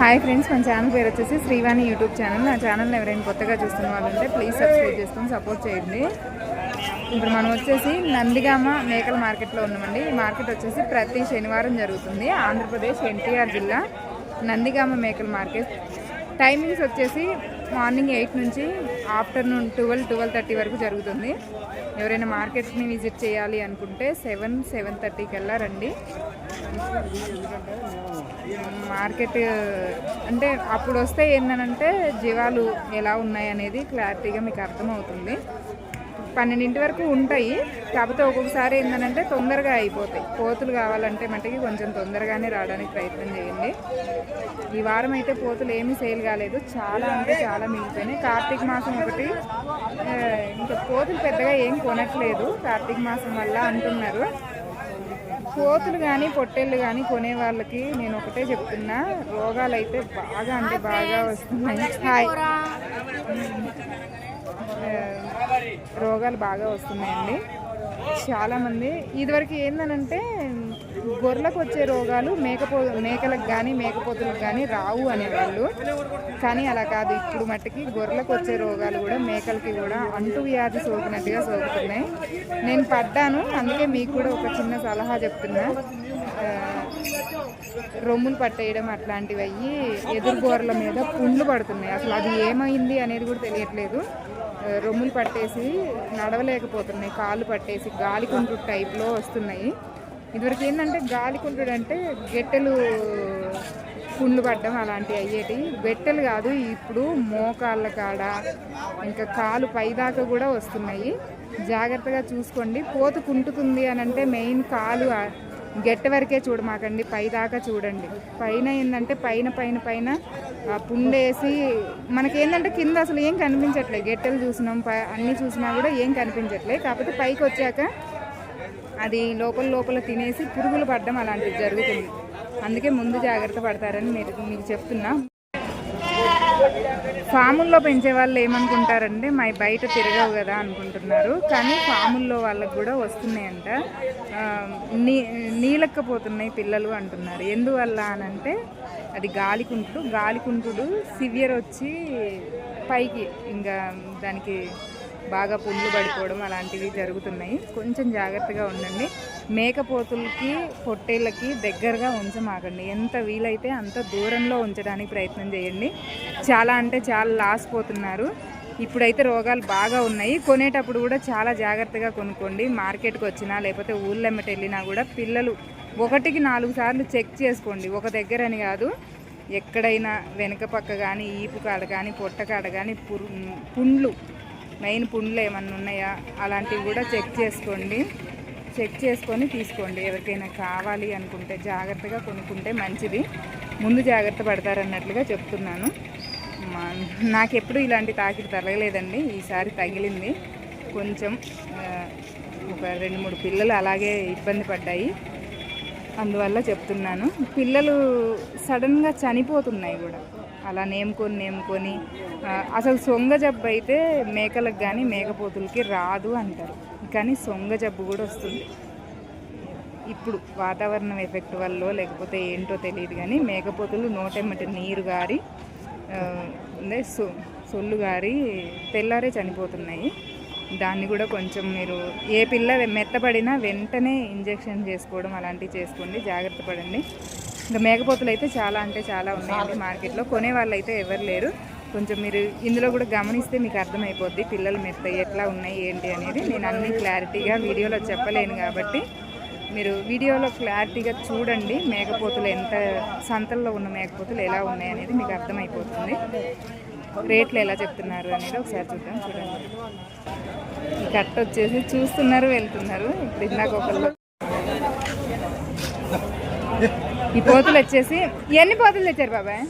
Hi friends మన channel పేరు వచ్చేసి శ్రీవాణి యూట్యూబ్ ఛానల్. నా ఛానల్ ఎవరైనా కొత్తగా చూస్తున్న వాళ్ళు ఉంటే ప్లీజ్ సబ్స్క్రైబ్ చేసుకొని సపోర్ట్ చేయండి. ఇప్పుడు మనం వచ్చేసి నందిగామ మేకల మార్కెట్లో ఉన్నామండి. ఈ మార్కెట్ వచ్చేసి ప్రతి శనివారం జరుగుతుంది. ఆంధ్రప్రదేశ్ ఎన్టీఆర్ జిల్లా నందిగామ మేకల మార్కెట్. టైమింగ్స్ వచ్చేసి మార్నింగ్ ఎయిట్ నుంచి ఆఫ్టర్నూన్ ట్వెల్వ్ ట్వెల్వ్ థర్టీ వరకు జరుగుతుంది. ఎవరైనా మార్కెట్ని విజిట్ చేయాలి అనుకుంటే సెవెన్ సెవెన్ థర్టీకి వెళ్ళారండి మార్కెట్ అంటే అప్పుడు వస్తే ఏంటంటే జీవాలు ఎలా ఉన్నాయి అనేది క్లారిటీగా మీకు అర్థమవుతుంది. పన్నెండింటి వరకు ఉంటాయి. కాకపోతే ఒక్కొక్కసారి ఏంటంటే తొందరగా అయిపోతాయి. పోతులు కావాలంటే మటుకి కొంచెం తొందరగానే రావడానికి ప్రయత్నం చేయండి. ఈ వారం అయితే పోతులు ఏమీ సేల్ కాలేదు. చాలా అంటే చాలా మిగిలిపోయినాయి. కార్తీక మాసం ఒకటి ఇంకా పోతులు పెద్దగా ఏం కొనట్లేదు. కార్తీక మాసం వల్ల అంటున్నారు. కోతులు కానీ పొట్టేళ్ళు కానీ కొనే వాళ్ళకి నేను ఒకటే చెప్తున్నా. రోగాలు అయితే బాగా అంటే బాగా వస్తున్నాయి. హాయ్. రోగాలు బాగా వస్తున్నాయండి. చాలామంది ఇదివరకు ఏందనంటే గొర్రెలకు వచ్చే రోగాలు మేకపో మేకలకు కానీ మేకపోతులకు కానీ రావు అనేవాళ్ళు. కానీ అలా కాదు ఇప్పుడు మట్టుకి గొర్రెలకు వచ్చే రోగాలు కూడా మేకలకి కూడా అంటు వ్యాధి సోకినట్టుగా సోకుతున్నాయి. నేను పడ్డాను అందుకే మీకు కూడా ఒక చిన్న సలహా చెప్తున్నా. రొమ్ములు పట్టేయడం అట్లాంటివి అయ్యి ఎదురు గోర్ల మీద పుండ్లు పడుతున్నాయి. అసలు అది ఏమైంది అనేది కూడా తెలియట్లేదు. రొమ్ములు పట్టేసి నడవలేకపోతున్నాయి. కాళ్ళు పట్టేసి గాలికుంటు టైప్లో వస్తున్నాయి. ఇదివరకు ఏంటంటే గాలికుంటుడు అంటే గెట్టెలు పుండ్లు పడ్డం అలాంటివి అయ్యేటి గెట్టెలు కాదు ఇప్పుడు మోకాళ్ళ కాడ ఇంకా కాలు పైదాకా కూడా వస్తున్నాయి. జాగ్రత్తగా చూసుకోండి. పోత కుంటుతుంది అని అంటే మెయిన్ కాలు గెట్ట వరకే చూడమాకండి పైదాకా చూడండి. పైన ఏంటంటే పైన పైన పైన పుండేసి మనకేంటంటే కింద అసలు ఏం కనిపించట్లేదు. గెట్టెలు చూసినాం పై అన్నీ చూసినా కూడా ఏం కనిపించట్లేదు. కాకపోతే పైకి వచ్చాక అది లోపల లోపల తినేసి పురుగులు పడడం అలాంటివి జరుగుతుంది. అందుకే ముందు జాగ్రత్త పడతారని మీరు మీకు చెప్తున్నా. ఫాముల్లో పెంచే వాళ్ళు ఏమనుకుంటారంటే మా బయట తిరగవు కదా అనుకుంటున్నారు. కానీ ఫాముల్లో వాళ్ళకు కూడా వస్తున్నాయంట. నీ నీలక్కపోతున్నాయి పిల్లలు అంటున్నారు. ఎందువల్ల అనంటే అది గాలికుంటుడు. గాలికుంటుడు సివియర్ వచ్చి పైకి ఇంకా దానికి బాగా పుండ్లు పడిపోవడం అలాంటివి జరుగుతున్నాయి. కొంచెం జాగ్రత్తగా ఉండండి. మేకపోతులకి పొట్టేళ్ళకి దగ్గరగా ఉంచమాకండి. ఎంత వీలైతే అంత దూరంలో ఉంచడానికి ప్రయత్నం చేయండి. చాలా అంటే చాలా లాస్ పోతున్నారు. ఇప్పుడైతే రోగాలు బాగా ఉన్నాయి. కొనేటప్పుడు కూడా చాలా జాగ్రత్తగా కొనుక్కోండి. మార్కెట్కి వచ్చినా లేకపోతే ఊళ్ళెమ్మటి వెళ్ళినా కూడా పిల్లలు ఒకటికి నాలుగు సార్లు చెక్ చేసుకోండి. ఒక దగ్గర అని కాదు. ఎక్కడైనా వెనక పక్క కానీ ఈపు కాడ కానీ పొట్ట కాడ కానీ పురు పుండ్లు మెయిన్ పుండ్లు ఏమన్నా ఉన్నాయా? అలాంటివి కూడా చెక్ చేసుకోండి. చెక్ చేసుకొని తీసుకోండి. ఎవరికైనా కావాలి అనుకుంటే జాగ్రత్తగా కొనుక్కుంటే మంచిది. ముందు జాగ్రత్త పడతారన్నట్లుగా చెప్తున్నాను. మా- నాకెప్పుడు ఇలాంటి తాకిడి తరగలేదండి ఈసారి తగిలింది. కొంచెం ఒక రెండు మూడు పిల్లలు అలాగే ఇబ్బంది పడ్డాయి. అందువల్ల చెప్తున్నాను. పిల్లలు సడన్గా చనిపోతున్నాయి కూడా. అలా నేముకొని నేముకొని అసలు సొంగ జబ్బు అయితే మేకలకు కానీ మేకపోతులకి రాదు అంటారు. కానీ సొంగ జబ్బు కూడా వస్తుంది. ఇప్పుడు వాతావరణం ఎఫెక్ట్ వల్ల లేకపోతే ఏంటో తెలియదు కానీ మేకపోతులు నోటెమ్మటి నీరు గారి అంటే సొల్లు గారి తెల్లారే చనిపోతున్నాయి. దాన్ని కూడా కొంచెం మీరు ఏ పిల్ల మెత్తబడినా వెంటనే ఇంజెక్షన్ చేసుకోవడం అలాంటివి చేసుకోండి. జాగ్రత్త పడండి. ఇంకా మేకపోతులు అయితే చాలా అంటే చాలా ఉన్నాయండి మార్కెట్లో. కొనే వాళ్ళు అయితే ఎవరు లేరు. కొంచెం మీరు ఇందులో కూడా గమనిస్తే మీకు అర్థమైపోద్ది పిల్లలు మెత్త ఎట్లా ఉన్నాయి ఏంటి అనేది. నేను అన్ని క్లారిటీగా వీడియోలో చెప్పలేను కాబట్టి మీరు వీడియోలో క్లారిటీగా చూడండి మేకపోతులు ఎంత సంతల్లో ఉన్న మేకపోతులు ఎలా ఉన్నాయి అనేది మీకు అర్థమైపోతుంది. రేట్లు ఎలా చెప్తున్నారు అనేది ఒకసారి చూద్దాం చూడండి. ఈ కట్ట వచ్చేసి చూస్తున్నారు వెళ్తున్నారు. ఇప్పుడు ఇందాక ఒకళ్ళు ఈ పోతులు వచ్చేసి ఎన్ని పోతులు తెచ్చారు బాబాయ్?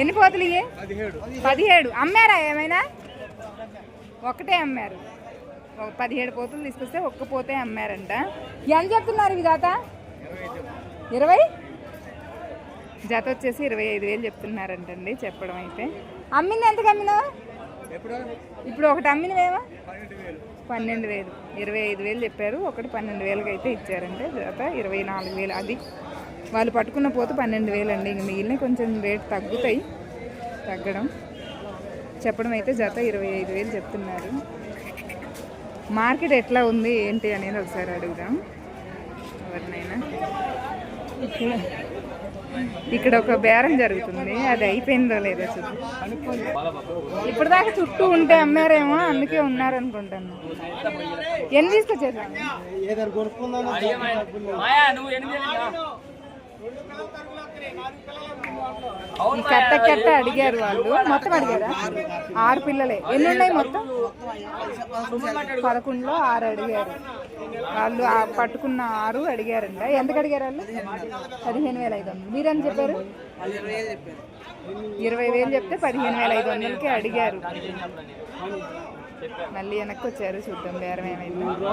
ఎన్ని పోతులు ఇయ్యే? పదిహేడు. అమ్మారా ఏమైనా? ఒకటే అమ్మారు. పదిహేడు పోతులు తీసుకొస్తే ఒక్క పోతే అమ్మారంట. ఎంత చెప్తున్నారు ఇవి దాత ఇరవై? జత వచ్చేసి ఇరవై ఐదు వేలు చెప్తున్నారంటండి చెప్పడం అయితే. అమ్మింది ఎంతకు అమ్మినావా? ఇప్పుడు ఒకటి అమ్మినవేమో? పన్నెండు వేలు. ఇరవై ఐదు వేలు చెప్పారు. ఒకటి పన్నెండు వేలకి అయితే ఇచ్చారంటే జత. ఇరవై నాలుగు వేలు. అది వాళ్ళు పట్టుకున్న పోతు పన్నెండు వేలు అండి ఇంక మిగిలిన కొంచెం రేట్ తగ్గుతాయి. తగ్గడం. చెప్పడం అయితే జత ఇరవై ఐదు వేలు చెప్తున్నారు. మార్కెట్ ఎట్లా ఉంది ఏంటి అనేది ఒకసారి అడుగుదాం. ఎవరినైనా. ఇక్కడ ఇక్కడ ఒక బేరం జరుగుతుంది. అది అయిపోయిందో లేదో చూద్దాం. ఇప్పుడు దాకా చుట్టూ ఉంటే అమ్మారేమో అందుకే ఉన్నారనుకుంటాను. ఎన్ని తీసుకొచ్చేసాను కట్ట కట్ట అడిగారు వాళ్ళు. మొత్తం అడిగారా? ఆరు పిల్లలే. ఎన్ని ఉన్నాయి మొత్తం? పదకొండులో ఆరు అడిగారు. వాళ్ళు పట్టుకున్న ఆరు అడిగారంట. ఎందుకు అడిగారు వాళ్ళు? పదిహేను వేల ఐదు వందలు. మీరని చెప్పారు? ఇరవై వేలు చెప్తే పదిహేను వేల ఐదు వందలకి అడిగారు. మళ్ళీ వెనక్కి వచ్చారు చూద్దాం బేరం ఏమైందో.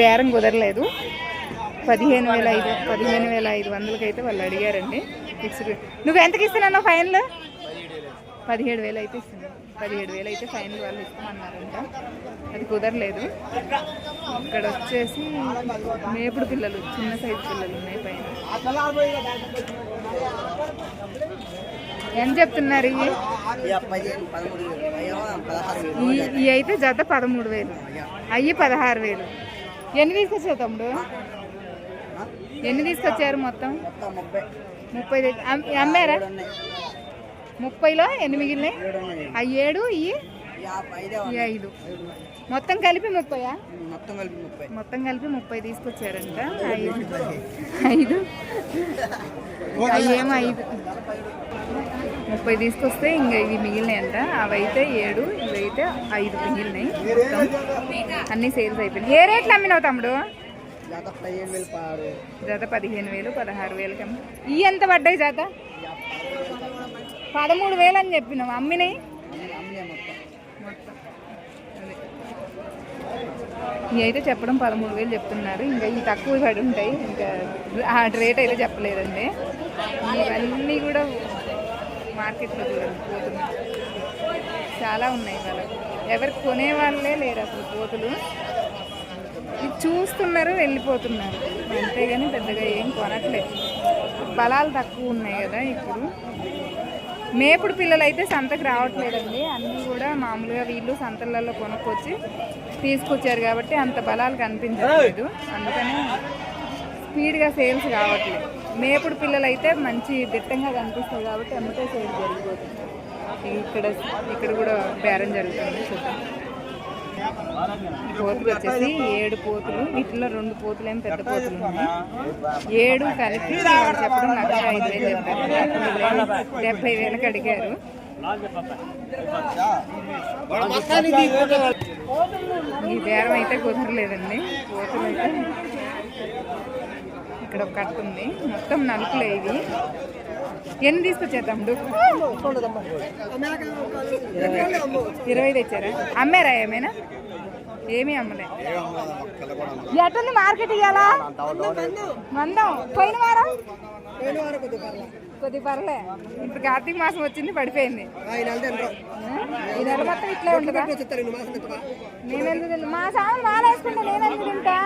బేరం కుదరలేదు. పదిహేను వేల ఐదు పదిహేను వేల ఐదు వందలకి అయితే వాళ్ళు అడిగారండి. ఫిక్స్డ్ నువ్వు ఎంతకి ఇస్తున్నావు ఫైనల్? పదిహేడు వేలు అయితే ఇస్తున్నాను పదిహేడు వేలు అయితే ఫైనల్ వాళ్ళు ఇస్తామన్నారంట. అది కుదరలేదు. ఇక్కడ వచ్చేసి మేపుడు పిల్లలు చిన్న సైజు పిల్లలు ఉన్నాయి పైన. ఎంత చెప్తున్నారు ఇవి? అయితే జత పదమూడు వేలు. అయ్యి. పదహారు వేలు. ఎన్ని తీసుకొచ్చావు తమ్ముడు? ఎన్ని తీసుకొచ్చారు మొత్తం? ముప్పై. అమ్మారా? ముప్పైలో ఎన్ని మిగిలినాయి? ఆ ఏడు ఇవి ఈ ఐదు. మొత్తం కలిపి ముప్పయా? మొత్తం కలిపి ముప్పై. మొత్తం కలిపి ముప్పై తీసుకొచ్చారంట. ఐదు. అయ్యేమో ఐదు? ముప్పై తీసుకొస్తే ఇంకా ఇవి మిగిలినాయంట. అవి అయితే ఏడు ఇవి అయితే ఐదు మిగిలినాయి అన్ని సేల్స్ అయిపోయినాయి. ఏ రేట్లు అమ్మినావు తమ్ముడు? జత పదిహేను వేలు పారు జత పదిహేను వేలు పదహారు వేలకి అమ్మి. ఇవి ఎంత పడ్డాయి జత? పదమూడు వేలు అని చెప్పినావు. అమ్మినాయి అమ్మే మొత్తం ఇవి అయితే చెప్పడం పదమూడు వేలు చెప్తున్నారు. ఇంకా ఈ తక్కువ పడి ఉంటాయి. ఇంకా ఆ రేట్ అయితే చెప్పలేదండి. ఇవన్నీ కూడా మార్కెట్లో చూడండి చాలా ఉన్నాయి వాళ్ళు ఎవరు కొనే వాళ్ళే లేరు అసలు కోతులు ఇది చూస్తున్నారు వెళ్ళిపోతున్నారు. అంతేగాని పెద్దగా ఏం కొనట్లేదు. బలాలు తక్కువ ఉన్నాయి కదా ఇప్పుడు. మేపుడు పిల్లలు అయితే సంతకు రావట్లేదండి. అన్నీ కూడా మామూలుగా వీళ్ళు సంతలలో కొనుక్కొచ్చి తీసుకొచ్చారు కాబట్టి అంత బలాలు కనిపించట్లేదు. అందుకని స్పీడ్గా సేల్స్ కావట్లేదు. మేపుడు పిల్లలు అయితే మంచి దిట్టంగా కనిపిస్తాయి కాబట్టి అమ్మటే సేల్స్ జరిగిపోతుంది. ఇక్కడ ఇక్కడ కూడా బేరం జరుగుతుంది. చూద్దాం పోతులు వచ్చేసి ఏడు పోతులు వీటిలో రెండు పోతులు ఏమి పెద్ద పోతులు ఉన్నాయి. ఏడు కలిపి వాళ్ళు చెప్పడం లక్ష ఐదు వేలు చెప్పారు. డెబ్బై వేలకు అడిగారు. ఈ బేరం అయితే కుదరలేదండి. పోతులు అయితే ఇక్కడ ఒక కట్ట ఉంది. మొత్తం నలుపులే ఇవి. ఎన్ని తీసుకొచ్చేద్దాం ఇరవై తెచ్చారా? అమ్మారా ఏమైనా? ఏమీ అమ్మలే. ఎట్టుంది మార్కెట్ ఇవ్వాలా మందం పోయిన వారం? కొద్ది పర్లే. ఇప్పుడు కార్తీక మాసం వచ్చింది పడిపోయింది. ఈ నెల మొత్తం ఇట్లే ఉంటుందా? మా సామాన్ మాల వేసుకుంటా నేను ఎందుకు తింటా.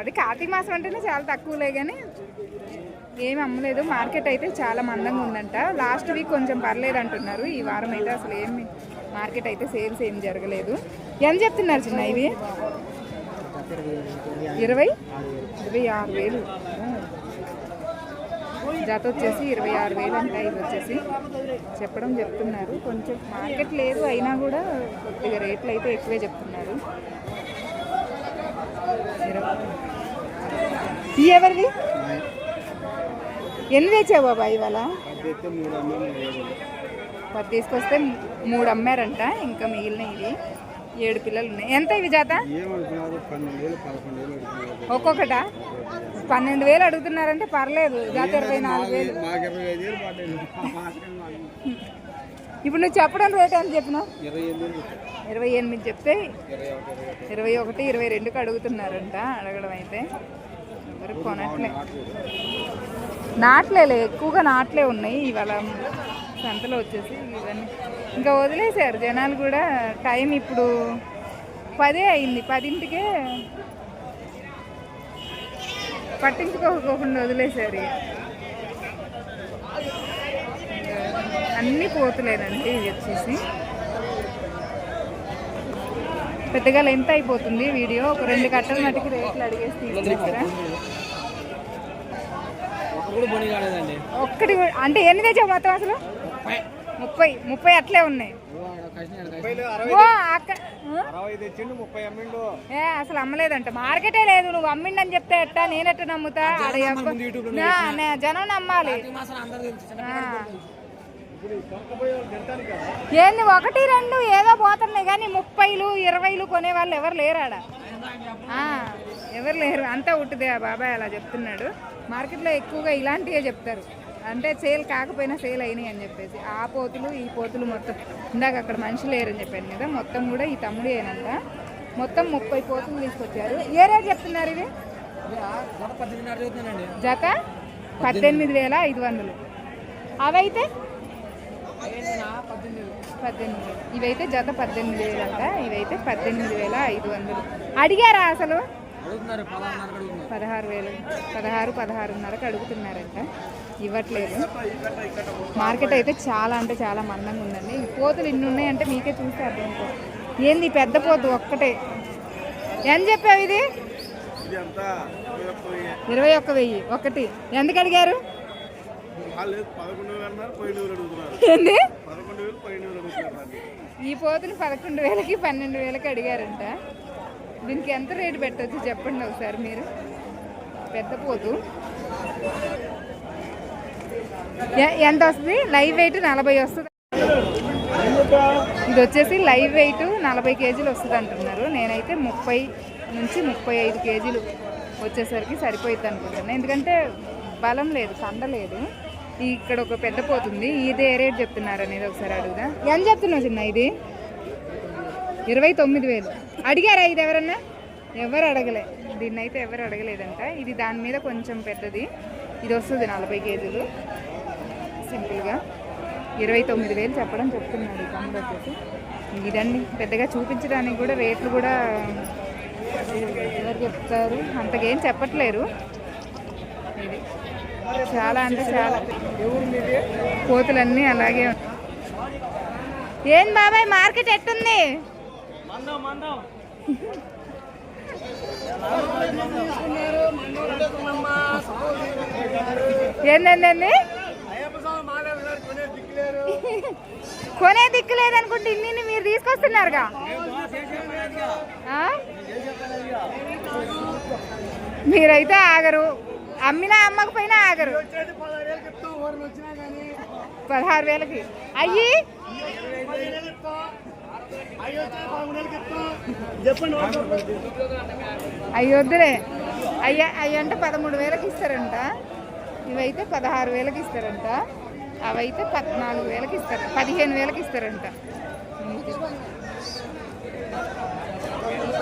అది కార్తీక మాసం అంటేనే చాలా తక్కువలే కానీ ఏమి అమ్మలేదు. మార్కెట్ అయితే చాలా మందంగా ఉందంట. లాస్ట్ వీక్ కొంచెం పర్లేదు అంటున్నారు ఈ వారం అయితే అసలు ఏమి మార్కెట్ అయితే సేల్స్ ఏం జరగలేదు. ఎంత చెప్తున్నారు చిన్న ఇవి? ఇరవై? ఇరవై ఆరు వేలు. జత వచ్చేసి ఇరవై ఆరు వేలు అంట ఇది వచ్చేసి. చెప్పడం చెప్తున్నారు. కొంచెం మార్కెట్ లేదు అయినా కూడా కొద్దిగా రేట్లు అయితే ఎక్కువే చెప్తున్నారు. ఎవరిది? ఎన్ని తెచ్చావు బాబా ఇవాళ? పది తీసుకొస్తే మూడు అమ్మారంట ఇంకా మిగిలిన ఇవి ఏడు పిల్లలు ఉన్నాయి ఎంత ఇవి జాత? ఒక్కొక్కట? పన్నెండు వేలు అడుగుతున్నారంటే పర్లేదు జాత ఇరవై నాలుగు వేలు. ఇప్పుడు నువ్వు చెప్పడం రేట్ ఎంత చెప్పినావు? ఇరవై ఎనిమిది చెప్తే ఇరవై ఒకటి ఇరవై ఒకటి. ఇరవై ఒకటి ఇరవై రెండుకి అడుగుతున్నారంట అడగడం అయితే. ఎవరు కొనట్లే. నాట్లేలే ఎక్కువగా నాట్లే ఉన్నాయి ఇవాళ సంతలో వచ్చేసి ఇవన్నీ. ఇంకా వదిలేశారు జనాలు కూడా. టైం ఇప్పుడు పదే అయింది. పదింటికే పట్టించుకోకుండా వదిలేశారు. అన్ని పోతులేదండి ఇది వచ్చేసి. పెద్దగా లెంత్ అయిపోతుంది వీడియో. ఒక రెండు కట్టల మటుకు రేట్లు అడిగేసి తీసుకుంటారా ఒక్కటి అంటే ఎన్ని తెచ్చావు మొత్తం అసలు? ముప్పై ముప్పై అట్లే ఉన్నాయి. ఏ అసలు అమ్మలేదంట. మార్కెటే లేదు. నువ్వు అమ్మిండని చెప్తే ఎట్టా? నేనెట్ట నమ్ముతా? జనం నమ్మాలి. ఏంది ఒకటి రెండు ఏదో పోతున్నాయి కానీ ముప్పైలు ఇరవైలు కొనే వాళ్ళు ఎవరు లేరు ఆడ ఆ, ఎవరు లేరు. అంతా ఉట్టిదే ఆ బాబాయ్ అలా చెప్తున్నాడు. మార్కెట్లో ఎక్కువగా ఇలాంటివే చెప్తారు. అంటే సేల్ కాకపోయినా సేల్ అయినాయి అని చెప్పేసి. ఆ పోతులు ఈ పోతులు మొత్తం. ఇందాక అక్కడ మనిషి లేరని చెప్పాను కదా మొత్తం కూడా ఈ తమ్ముడు ఏనంట మొత్తం ముప్పై పోతులు తీసుకొచ్చారు. ఏ రేట్ చెప్తున్నారు చదువుతున్నానండి జత పద్దెనిమిది వేల ఐదు వందలు. అవైతే? పద్దెనిమిది. వేలు ఇవైతే జత పద్దెనిమిది వేలు అంట. ఇవైతే పద్దెనిమిది వేల ఐదు వందలు. అడిగారా అసలు? పదహారు వేలు. పదహారు పదహారున్నరకు అడుగుతున్నారంట. ఇవ్వట్లేదు. మార్కెట్ అయితే చాలా అంటే చాలా మందంగా ఉందండి. ఈ పోతులు ఇన్ని ఉన్నాయంటే మీకే చూస్తే అర్థమవుతుంది. ఏంది పెద్ద పోతు ఒక్కటే? ఎంత చెప్పావు ఇది? ఇరవై ఒక్క వెయ్యి. ఒకటి. ఎందుకు అడిగారు? ఏంది? ఈ పోతుని పదకొండు వేలకి పన్నెండు వేలకి అడిగారంట. దీనికి ఎంత రేటు పెట్టొచ్చు చెప్పండి ఒకసారి మీరు? పెద్ద పోతు. ఎంత వస్తుంది? లైవ్ వెయిట్ నలభై వస్తుంది. ఇది వచ్చేసి లైవ్ వెయిట్ నలభై కేజీలు వస్తుంది అంటున్నారు. నేనైతే ముప్పై నుంచి ముప్పై ఐదు కేజీలు వచ్చేసరికి సరిపోయింది అనుకుంటున్నాను ఎందుకంటే బలం లేదు కండ లేదు. ఇక్కడ ఒక పెద్ద పోతుంది ఇది ఏ రేట్ చెప్తున్నారు అనేది ఒకసారి అడుగుదా? ఎంత చెప్తున్నావు చిన్న ఇది? ఇరవై తొమ్మిది వేలు. అడిగారా ఇది ఎవరన్నా? ఎవరు అడగలే. దీన్ని అయితే ఎవరు అడగలేదంట. ఇది దాని మీద కొంచెం పెద్దది. ఇది వస్తుంది నలభై కేజీలు. సింపుల్గా. ఇరవై తొమ్మిది వేలు చెప్పడం చెప్తున్నాడు ఈ తమ్ముడు వచ్చేసి ఇదండి పెద్దగా చూపించడానికి కూడా రేట్లు కూడా ఎవరు చెప్తారు? అంతకేం చెప్పట్లేరు. ఇది చాలా అంటే చాలా. కోతులన్నీ అలాగే ఉన్నాయి. ఏం బాబాయ్ మార్కెట్ ఎట్టుంది? ఏంటండి కొనే దిక్కు లేదనుకుంటే ఇన్ని మీరు తీసుకొస్తున్నారుగా? మీరైతే ఆగరు. అమ్మినా అమ్మకపోయినా ఆగరు. పదహారు వేలకి. అయ్యి వద్దులే. అయ్య అయ్యి అంటే పదమూడు వేలకి ఇస్తారంట. ఇవైతే పదహారు వేలకి ఇస్తారంట. అవైతే పద్నాలుగు వేలకి ఇస్తారు. పదిహేను వేలకి ఇస్తారంట.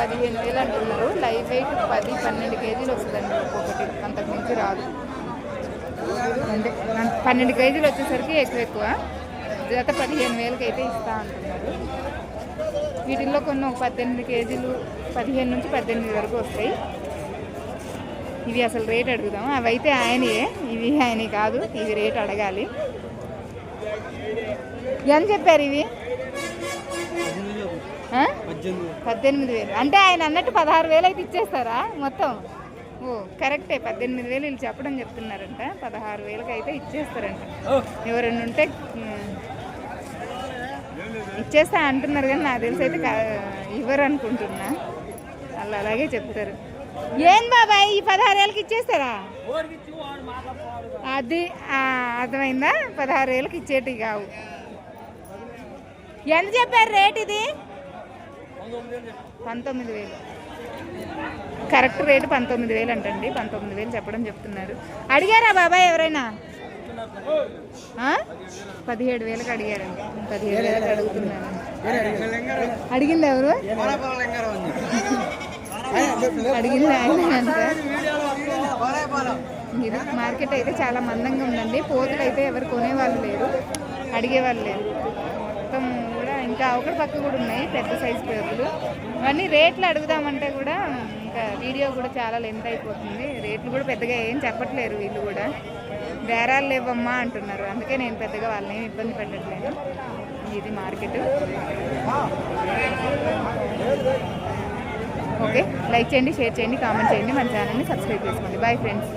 పదిహేను వేలు అంటున్నారు. లైవ్ వెయిట్ పది పన్నెండు కేజీలు వస్తుందండి ఒక్కొక్కటి. అంతకు మించి రాదు. అంటే పన్నెండు కేజీలు వచ్చేసరికి ఎక్కువ ఎక్కువ. జత పదిహేను వేలకి అయితే ఇస్తా అంటున్నారు. వీటిల్లో కొన్ని ఒక పద్దెనిమిది కేజీలు పదిహేను నుంచి పద్దెనిమిది వరకు వస్తాయి. ఇవి అసలు రేట్ అడుగుదాం అవి అయితే ఆయనయే. ఇవి ఆయన కాదు. ఇవి రేట్ అడగాలి. ఎంత చెప్పారు ఇవి? పద్దెనిమిది వేలు. అంటే ఆయన అన్నట్టు పదహారు వేలు అయితే ఇచ్చేస్తారా మొత్తం? ఓ కరెక్టే. పద్దెనిమిది వేలు వీళ్ళు చెప్పడం చెప్తున్నారంట. పదహారు వేలకి అయితే ఇచ్చేస్తారంట. ఎవరైనా ఉంటే ఇచ్చేస్తా అంటున్నారు కానీ నాకు తెలిసి అయితే ఇవ్వరు అనుకుంటున్నా. వాళ్ళు అలాగే చెప్తారు. ఏం బాబాయ్ ఈ పదహారు వేలకి ఇచ్చేస్తారా? అది అర్థమైందా? పదహారు వేలకి ఇచ్చేటి కావు. ఎంత చెప్పారు రేట్ ఇది? పంతొమ్మిది వేలు. కరెక్ట్ రేటు పంతొమ్మిది వేలు అంటండి. పంతొమ్మిది వేలు చెప్పడం చెప్తున్నారు. అడిగారా బాబాయ్ ఎవరైనా? పదిహేడు వేలకు అడిగారండి పదిహేడు వేలకు అడుగుతున్నారు. అడిగింది ఎవరు? అడిగింది ఆయన ఇది మార్కెట్ అయితే చాలా మందంగా ఉందండి. పోతులు అయితే ఎవరు కొనేవాళ్ళు లేరు. అడిగేవాళ్ళు లేరు. మొత్తం ఇంకా ఒకటి పక్క కూడా ఉన్నాయి పెద్ద సైజు పేర్లు. ఇవన్నీ రేట్లు అడుగుదామంటే కూడా ఇంకా వీడియో కూడా చాలా లెంత్ అయిపోతుంది. రేట్లు కూడా పెద్దగా ఏం చెప్పట్లేరు వీళ్ళు కూడా. బేరాలు లేవమ్మా అంటున్నారు. అందుకే నేను పెద్దగా వాళ్ళని ఇబ్బంది పెట్టట్లేదు. ఇది మార్కెట్ ఓకే లైక్ చేయండి షేర్ చేయండి కామెంట్ చేయండి. మన ఛానల్ని సబ్స్క్రైబ్ చేసుకోండి. Bye friends